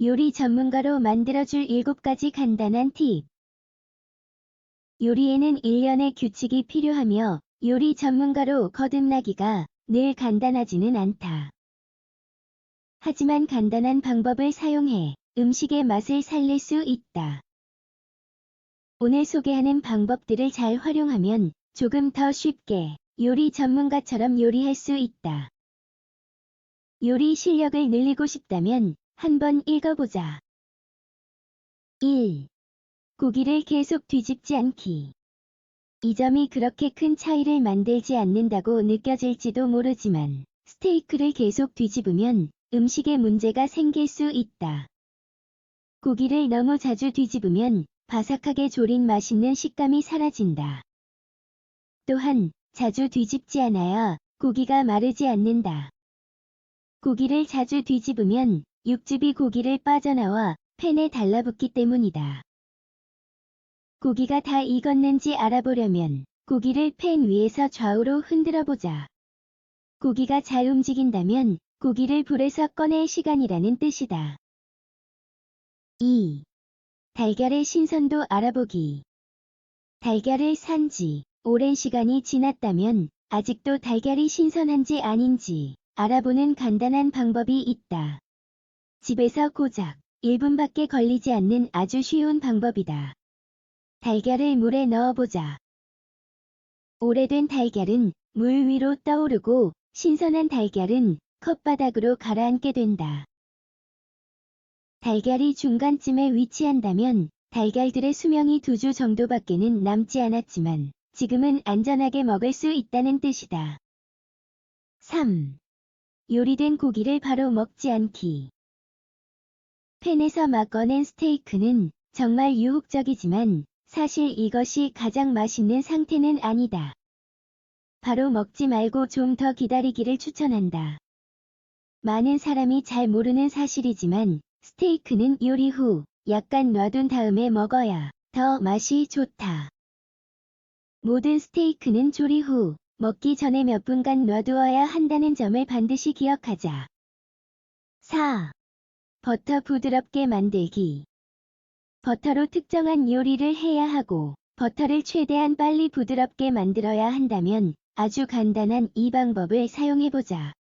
요리 전문가로 만들어줄 7가지 간단한 팁. 요리에는 일련의 규칙이 필요하며 요리 전문가로 거듭나기가 늘 간단하지는 않다. 하지만 간단한 방법을 사용해 음식의 맛을 살릴 수 있다. 오늘 소개하는 방법들을 잘 활용하면 조금 더 쉽게 요리 전문가처럼 요리할 수 있다. 요리 실력을 늘리고 싶다면 한번 읽어보자. 1. 고기를 계속 뒤집지 않기. 이 점이 그렇게 큰 차이를 만들지 않는다고 느껴질지도 모르지만 스테이크를 계속 뒤집으면 음식에 문제가 생길 수 있다. 고기를 너무 자주 뒤집으면 바삭하게 졸인 맛있는 식감이 사라진다. 또한 자주 뒤집지 않아야 고기가 마르지 않는다. 고기를 자주 뒤집으면 육즙이 고기를 빠져나와 팬에 달라붙기 때문이다. 고기가 다 익었는지 알아보려면 고기를 팬 위에서 좌우로 흔들어 보자. 고기가 잘 움직인다면 고기를 불에서 꺼낼 시간이라는 뜻이다. 2. 달걀의 신선도 알아보기. 달걀을 산 지 오랜 시간이 지났다면 아직도 달걀이 신선한지 아닌지 알아보는 간단한 방법이 있다. 집에서 고작 1분밖에 걸리지 않는 아주 쉬운 방법이다. 달걀을 물에 넣어보자. 오래된 달걀은 물 위로 떠오르고 신선한 달걀은 컵바닥으로 가라앉게 된다. 달걀이 중간쯤에 위치한다면 달걀들의 수명이 두 주 정도밖에는 남지 않았지만 지금은 안전하게 먹을 수 있다는 뜻이다. 3. 요리된 고기를 바로 먹지 않기. 팬에서 막 꺼낸 스테이크는 정말 유혹적이지만 사실 이것이 가장 맛있는 상태는 아니다. 바로 먹지 말고 좀 더 기다리기를 추천한다. 많은 사람이 잘 모르는 사실이지만 스테이크는 요리 후 약간 놔둔 다음에 먹어야 더 맛이 좋다. 모든 스테이크는 조리 후 먹기 전에 몇 분간 놔두어야 한다는 점을 반드시 기억하자. 4. 버터 부드럽게 만들기. 버터로 특정한 요리를 해야 하고 버터를 최대한 빨리 부드럽게 만들어야 한다면 아주 간단한 이 방법을 사용해보자.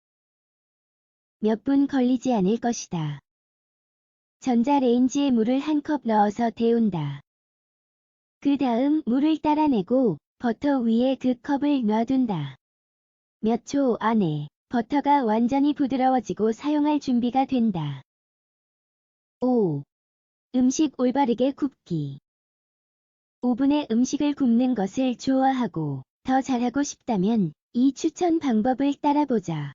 몇 분 걸리지 않을 것이다. 전자레인지에 물을 한 컵 넣어서 데운다. 그 다음 물을 따라내고 버터 위에 그 컵을 놔둔다. 몇 초 안에 버터가 완전히 부드러워지고 사용할 준비가 된다. 5. 음식 올바르게 굽기. 오븐에 음식을 굽는 것을 좋아하고 더 잘하고 싶다면 이 추천 방법을 따라보자.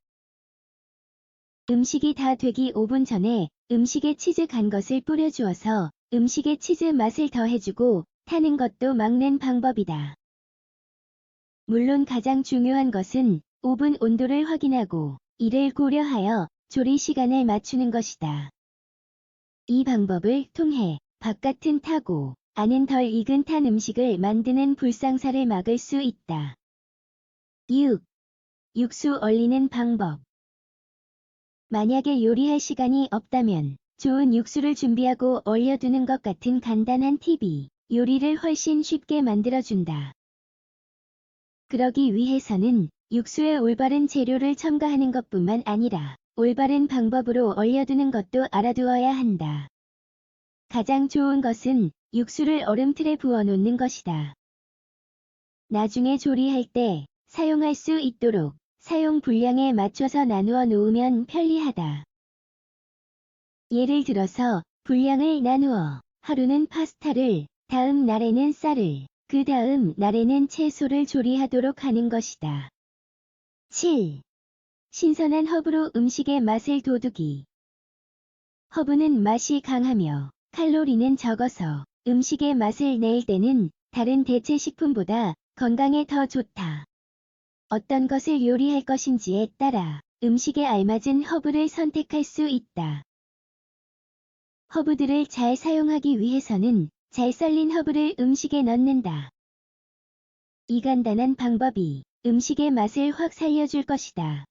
음식이 다 되기 5분 전에 음식에 치즈 간 것을 뿌려주어서 음식의 치즈 맛을 더해주고 타는 것도 막는 방법이다. 물론 가장 중요한 것은 오븐 온도를 확인하고 이를 고려하여 조리 시간을 맞추는 것이다. 이 방법을 통해 바깥은 타고 안은 덜 익은 탄 음식을 만드는 불상사를 막을 수 있다. 6. 육수 얼리는 방법 만약에 요리할 시간이 없다면 좋은 육수를 준비하고 얼려두는 것 같은 간단한 팁이 요리를 훨씬 쉽게 만들어준다. 그러기 위해서는 육수에 올바른 재료를 첨가하는 것뿐만 아니라 올바른 방법으로 얼려두는 것도 알아두어야 한다. 가장 좋은 것은 육수를 얼음틀에 부어놓는 것이다. 나중에 조리할 때 사용할 수 있도록 사용 분량에 맞춰서 나누어 놓으면 편리하다. 예를 들어서 분량을 나누어 하루는 파스타를, 다음 날에는 쌀을, 그 다음 날에는 채소를 조리하도록 하는 것이다. 7. 신선한 허브로 음식의 맛을 돋우기. 허브는 맛이 강하며 칼로리는 적어서 음식의 맛을 낼 때는 다른 대체 식품보다 건강에 더 좋다. 어떤 것을 요리할 것인지에 따라 음식에 알맞은 허브를 선택할 수 있다. 허브들을 잘 사용하기 위해서는 잘 썰린 허브를 음식에 넣는다. 이 간단한 방법이 음식의 맛을 확 살려줄 것이다.